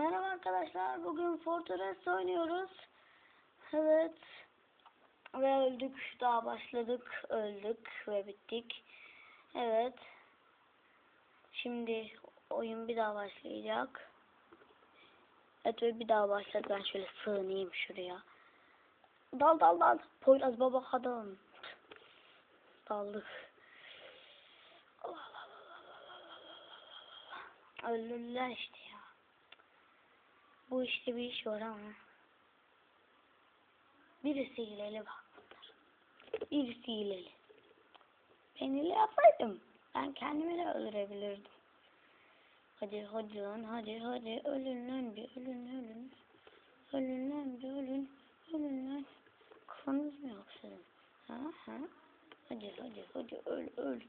Merhaba arkadaşlar. Bugün Fortress oynuyoruz. Evet. Ve öldük. Daha başladık. Öldük ve bittik. Evet. Şimdi oyun bir daha başlayacak. Evet ve bir daha başladı. Ben şöyle sığınayım şuraya. Dal dal dal. Poyraz baba kadın. Daldık. Öldüler işte. Bu işte bir iş var ama. Birisi hileli bak. Birisi hileli. Ben hile yapsaydım. Ben kendimi de öldürebilirdim. Hadi hadi lan hadi hadi ölün lan bir ölün ölün. Ölün lan bir ölün. Ölün lan. Kafanız mı yok sizin? Ha ha. Hadi hadi hadi öl öl.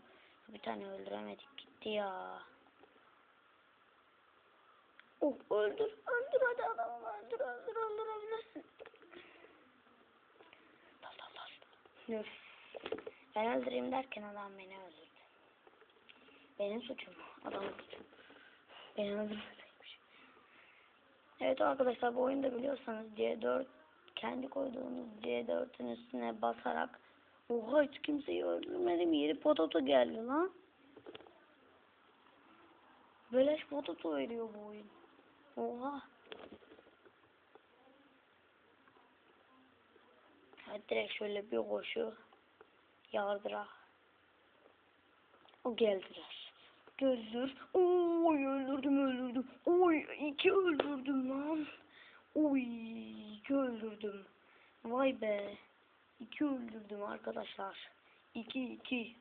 Bir tane öldüremedik gitti ya. Oh öldür öldür hadi adamı öldür öldür öldürebilirsin. Dal dal dal. Dur. Ben öldüreyim derken adam beni öldürdü. Benim suçum. Adamın suçu. Beni öldürmeseymiş. Evet arkadaşlar bu oyunda biliyorsanız C4 kendi koyduğunuz C4'ün üstüne basarak Oha hiç kimseyi öldürmedim. Yeri potato geldi lan. Beleş potato veriyor bu oyun. Oha. Hadi direkt şöyle bir koşu. Yardıra. O geldiler. Geldiler. Oy öldürdüm öldürdüm. Oy iki öldürdüm lan. Oy iki öldürdüm. Vay be. İki öldürdüm arkadaşlar. İki iki.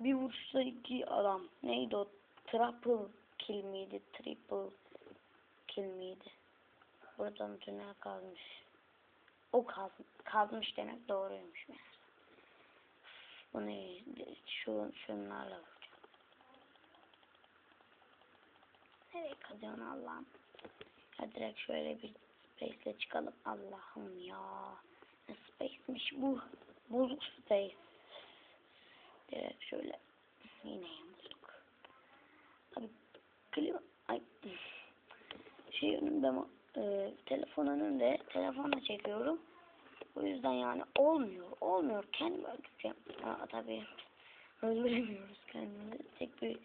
Bir vuruşta iki adam. Neydi o? Triple kill miydi? Triple kill miydi? Buradan tünel kazmış. O kaz, kazmış demek doğruymuş meğer. Bunu şu şunlarla vuracağım. Nereye kazıyorsun Allah'ım? Ya direkt şöyle bir space'le çıkalım. Allah'ım ya. Ne space'miş bu? Bozuk space. Direkt şöyle yine bulduk. Abi klima ay şey önümde e, telefon önümde telefonla çekiyorum. O yüzden yani olmuyor. Olmuyor. Kendimi öldüreceğim. Aa, tabii öldüremiyoruz kendimizi. Tek bir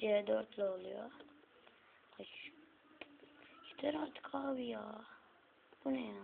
C4 ile oluyor. Ay, yeter artık abi ya. Bu ne ya?